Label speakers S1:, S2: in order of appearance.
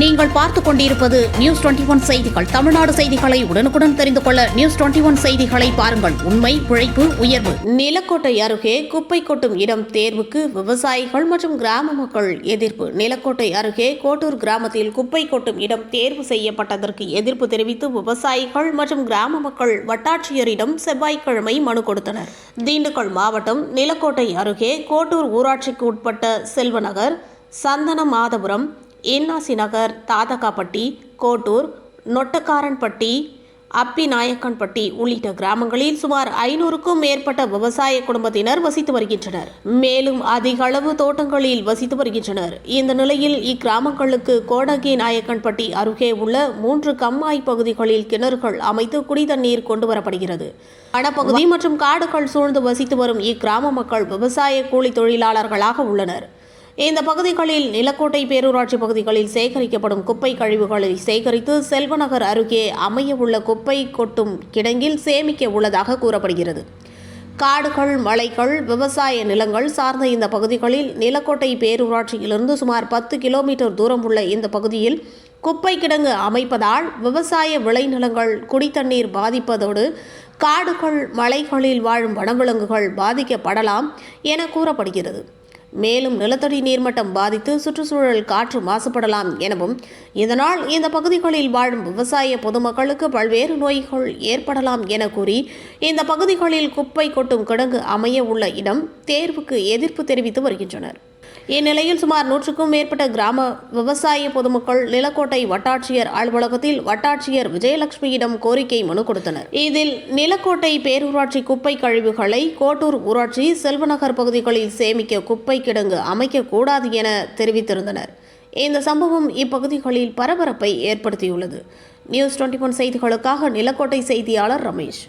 S1: நீங்கள் பார்த்துக் கொண்டிருப்பது நியூஸ் டுவெண்டி ஒன் செய்திகள். தமிழ்நாடு செய்திகளை உடனுக்குடன் தெரிந்து கொள்ள நியூஸ் டுவெண்டி ஒன் செய்திகளை பாருங்கள். உண்மை உழைப்பு உயர்வு. நிலக்கோட்டை அருகே குப்பை கொட்டும் இடம் தேர்வுக்கு விவசாயிகள் மற்றும் கிராம மக்கள் எதிர்ப்பு. நிலக்கோட்டை அருகே கோட்டூர் கிராமத்தில் குப்பை கொட்டும் இடம் தேர்வு செய்யப்பட்டதற்கு எதிர்ப்பு தெரிவித்து விவசாயிகள் மற்றும் கிராம மக்கள் வட்டாட்சியரிடம் செவ்வாய்க்கிழமை மனு கொடுத்தனர். திண்டுக்கல் மாவட்டம் நிலக்கோட்டை அருகே கோட்டூர் ஊராட்சிக்கு உட்பட்ட செல்வநகர் சந்தன மாதபுரம் இன்னாசி நகர் தாதகாப்பட்டி கோட்டூர் நொட்டக்காரன்பட்டி அப்பி நாயக்கன்பட்டி உள்ளிட்ட கிராமங்களில் சுமார் ஐநூறுக்கும் மேற்பட்ட விவசாய குடும்பத்தினர் வசித்து வருகின்றனர். மேலும் அதிக அளவு தோட்டங்களில் வசித்து வருகின்றனர். இந்த நிலையில் இக்கிராமங்களுக்கு கோடகி நாயக்கன்பட்டி அருகே உள்ள மூன்று கம்மாய் பகுதிகளில் கிணறுகள் அமைத்து குடிதண்ணீர் கொண்டு வரப்படுகிறது. வனப்பகுதி மற்றும் காடுகள் சூழ்ந்து வசித்து வரும் இக்கிராம மக்கள் விவசாய கூலி தொழிலாளர்களாக உள்ளனர். இந்த பகுதிகளில் நிலக்கோட்டை பேரூராட்சி பகுதிகளில் சேகரிக்கப்படும் குப்பை கழிவுகளை சேகரித்து செல்வநகர் அருகே அமைய உள்ள குப்பை கொட்டும் கிடங்கில் சேமிக்க உள்ளதாக கூறப்படுகிறது. காடுகள் மலைகள் விவசாய நிலங்கள் சார்ந்த இந்த பகுதிகளில் நிலக்கோட்டை பேரூராட்சியிலிருந்து சுமார் பத்து கிலோமீட்டர் தூரம் உள்ள இந்த பகுதியில் குப்பை கிடங்கு அமைப்பதால் விவசாய விளைநிலங்கள் குடித்தண்ணீர் பாதிப்பதோடு காடுகள் மலைகளில் வாழும் வனவிலங்குகள் பாதிக்கப்படலாம் என கூறப்படுகிறது. மேலும் நிலத்தடி நீர்மட்டம் பாதித்து சுற்றுச்சூழல் காற்று மாசுபடலாம் எனவும் இதனால் இந்த பகுதிகளில் வாழும் விவசாய பொதுமக்களுக்கு பல்வேறு நோய்கள் ஏற்படலாம் என கூறி இந்த பகுதிகளில் குப்பை கொட்டும் கிடங்கு அமைய உள்ள இடம் தேர்வுக்கு எதிர்ப்பு தெரிவித்து வருகின்றனர். இந்நிலையில் சுமார் நூற்றுக்கும் மேற்பட்ட கிராம விவசாய பொதுமக்கள் நிலக்கோட்டை வட்டாட்சியர் அலுவலகத்தில் வட்டாட்சியர் விஜயலட்சுமியிடம் கோரிக்கை மனு கொடுத்தனர். இதில் நிலக்கோட்டை பேரூராட்சி குப்பை கழிவுகளை கோட்டூர் ஊராட்சி செல்வநகர் பகுதிகளில் சேமிக்க குப்பை கிடங்கு அமைக்கக்கூடாது என தெரிவித்திருந்தனர். இந்த சம்பவம் இப்பகுதிகளில் பரபரப்பை ஏற்படுத்தியுள்ளது. நியூஸ் டுவெண்ட்டி ஒன் செய்திகளுக்காக நிலக்கோட்டை செய்தியாளர் ரமேஷ்.